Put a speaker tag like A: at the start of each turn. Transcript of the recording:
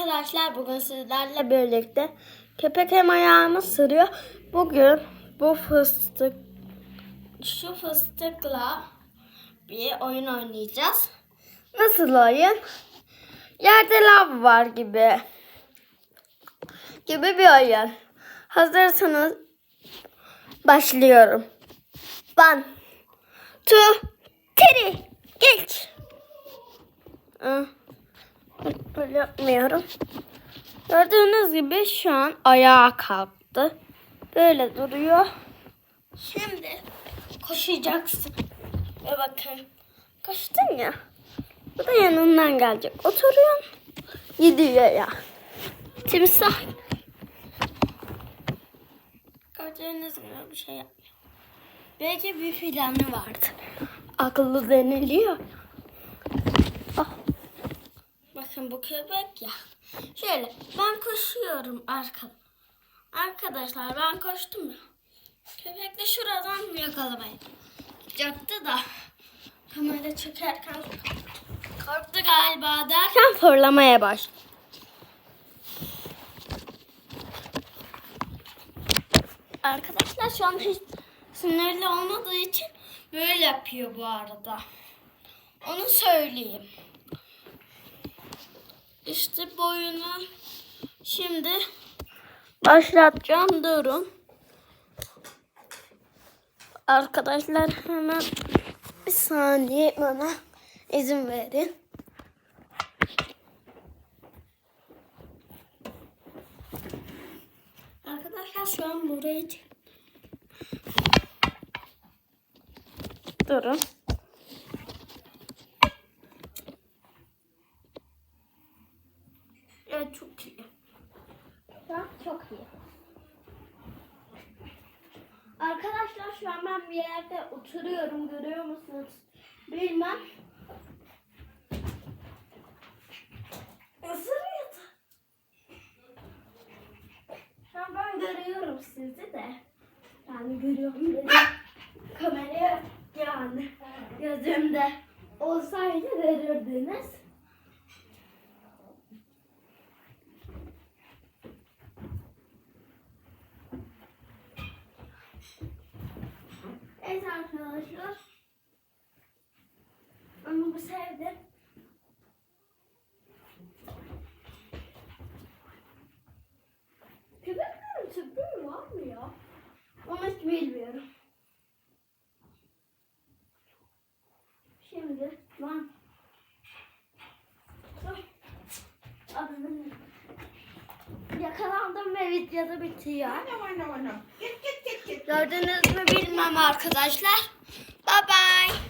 A: arkadaşlar bugün sizlerle birlikte köpek hem ayağımı sırıyor. Bugün bu fıstık şu fıstıkla bir oyun oynayacağız. Nasıl oyun? Yerde lav var gibi. Gibi bir oyun. Hazırsanız başlıyorum. One, two, three, geç. Ah. Böyle yapmıyorum. Gördüğünüz gibi şu an ayağa kalktı. Böyle duruyor. Şimdi koşacaksın. Ve bakın. Koştun ya. Bu da yanından gelecek. Oturuyorsun. Gidiyor ya. Timsah. Gördüğünüz gibi bir şey yapmıyor. Belki bir planı vardı. Akıllı deniliyor. Bakın bu köpek ya. Şöyle ben koşuyorum arka. Arkadaşlar ben koştum ya. Köpek de şuradan yakalamaya yapacaktı da kamera çekerken korktu galiba derken fırlamaya başladı. Arkadaşlar şu an hiç sinirli olmadığı için böyle yapıyor bu arada. Onu söyleyeyim. İşte boyunu şimdi başlatacağım. Durun. Arkadaşlar hemen bir saniye bana izin verin. Arkadaşlar şu an burayı Durun. Evet çok iyi. An çok iyi. Arkadaşlar şu an ben bir yerde oturuyorum. Görüyor musunuz? Bilmem. Isırıyordu. Şu an ben görüyorum sizi de. Yani görüyorum dedim. Kameraya yani gözümde olsaydı verirdiniz. Evet arkadaşlar. Ama bu sevdim. Köpeklerin tüpü var mı ya? Onu hiç bilmiyorum. Şimdi lan. Yakalandım ve videoda bitiyor.
B: Anam anam anam. Git git.
A: Gördünüz mü bilmem arkadaşlar. Bye bye.